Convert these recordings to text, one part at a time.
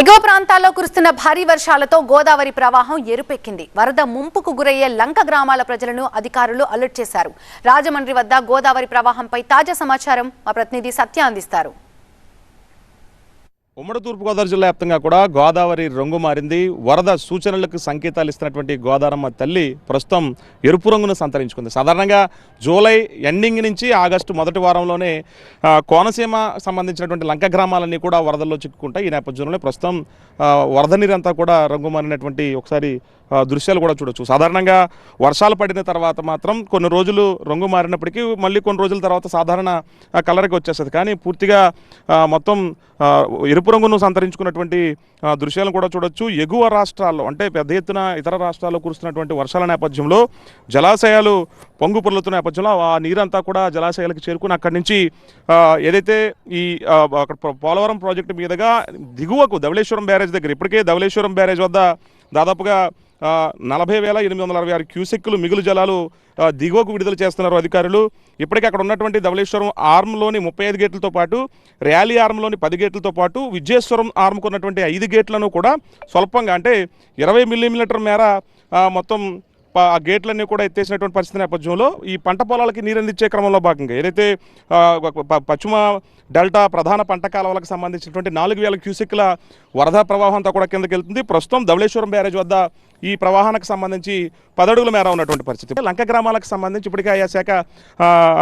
ఎగువ ప్రాంతాల్లో కురుస్తున్న భారీ వర్షాలతో గోదావరి ప్రవాహం ఎరుపెక్కింది. వరద ముంపుకు గురయ్యే లంక గ్రామాల ప్రజలను అధికారులు అలర్ట్ చేశారు. రాజమండ్రి వద్ద గోదావరి ప్రవాహంపై తాజా సమాచారం మా ప్రతినిధి సత్య అందిస్తారు. ఉమ్మడి తూర్పుగోదావరి జిల్లా వ్యాప్తంగా కూడా గోదావరి రంగు మారింది. వరద సూచనలకు సంకేతాలు ఇస్తున్నటువంటి గోదావరమ్మ తల్లి ప్రస్తుతం ఎరుపు రంగును సంతరించుకుంది. సాధారణంగా జూలై ఎండింగ్ నుంచి ఆగస్టు మొదటి వారంలోనే కోనసీమ సంబంధించినటువంటి లంక గ్రామాలన్నీ కూడా వరదల్లో చిక్కుకుంటాయి. ఈ నేపథ్యంలోనే ప్రస్తుతం వరద నీరంతా కూడా రంగు మారినటువంటి ఒకసారి దృశ్యాలు కూడా చూడొచ్చు. సాధారణంగా వర్షాలు పడిన తర్వాత మాత్రం కొన్ని రోజులు రంగు మారినప్పటికీ మళ్ళీ కొన్ని రోజుల తర్వాత సాధారణ కలర్కి వచ్చేస్తుంది. కానీ పూర్తిగా మొత్తం ఎరుపు రంగును సంతరించుకున్నటువంటి దృశ్యాలను కూడా చూడొచ్చు. ఎగువ రాష్ట్రాల్లో అంటే పెద్ద ఎత్తున ఇతర రాష్ట్రాల్లో కురుస్తున్నటువంటి వర్షాల నేపథ్యంలో జలాశయాలు పొంగు పొర్లుతున్న నేపథ్యంలో ఆ నీరంతా కూడా జలాశయాలకు చేరుకుని అక్కడి నుంచి ఏదైతే ఈ అక్కడ పోలవరం ప్రాజెక్టు మీదుగా దిగువకు ధవళేశ్వరం బ్యారేజ్ దగ్గర ఇప్పటికే ధవళేశ్వరం బ్యారేజ్ వద్ద దాదాపుగా నలభై వేల ఎనిమిది వందల అరవై ఆరు క్యూసెక్కులు మిగులు జలాలు దిగువకు విడుదల చేస్తున్నారు అధికారులు. ఇప్పటికే అక్కడ ఉన్నటువంటి ధవళేశ్వరం ఆర్మ్లోని ముప్పై ఐదు గేట్లతో పాటు ర్యాలీ ఆర్మ్లోని పది గేట్లతో పాటు విజయేశ్వరం ఆర్మ్కు ఉన్నటువంటి ఐదు గేట్లను కూడా స్వల్పంగా అంటే ఇరవై మిల్లీమీటర్ మేర మొత్తం ప- ఆ గేట్లన్నీ కూడా ఎత్తేసినటువంటి పరిస్థితి నేపథ్యంలో ఈ పంట పొలాలకి నీరు అందించే క్రమంలో భాగంగా ఏదైతే పశ్చిమ డెల్టా ప్రధాన పంట కాలువలకు సంబంధించినటువంటి నాలుగు వేల క్యూసెక్ల వరద ప్రవాహం అంతా కూడా కిందకి వెళ్తుంది. ప్రస్తుతం ధవళేశ్వరం బ్యారేజ్ వద్ద ఈ ప్రవాహానికి సంబంధించి పదడుగుల మేర ఉన్నటువంటి పరిస్థితి. లంక గ్రామాలకు సంబంధించి ఇప్పటికే ఆయా శాఖ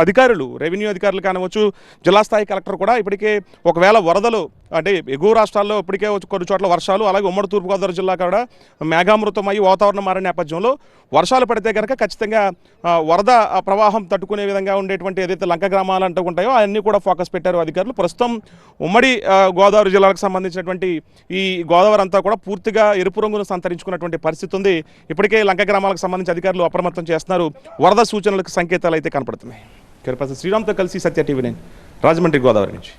అధికారులు రెవెన్యూ అధికారులు కానివచ్చు జిల్లా స్థాయి కలెక్టర్ కూడా ఇప్పటికే ఒకవేళ వరదలు అంటే ఎగువ రాష్ట్రాల్లో ఇప్పటికే కొన్ని చోట్ల వర్షాలు అలాగే ఉమ్మడి తూర్పుగోదావరి జిల్లా కూడా మేఘామృతం అయ్యి వాతావరణం మారిన నేపథ్యంలో వర్షాలు పడితే కనుక ఖచ్చితంగా వరద ఆ, ప్రవాహం తట్టుకునే విధంగా ఉండేటువంటి ఏదైతే లంక గ్రామాలు అంటూ ఉంటాయో అవన్నీ కూడా ఫోకస్ పెట్టారు అధికారులు. ప్రస్తుతం ఉమ్మడి గోదావరి జిల్లాకు సంబంధించినటువంటి ఈ గోదావరి అంతా కూడా పూర్తిగా ఎరుపు రంగును సంతరించుకున్నటువంటి పరిస్థితి జరుగుతుంది. ఇప్పటికే లంక గ్రామాలకు సంబంధించి అధికారులు అప్రమత్తం చేస్తున్నారు. వరద సూచనలకు సంకేతాలు అయితే కనపడుతున్నాయి. శ్రీరామ్తో కలిసి సత్య టీవీ నేను రాజమండ్రి గోదావరి నుంచి.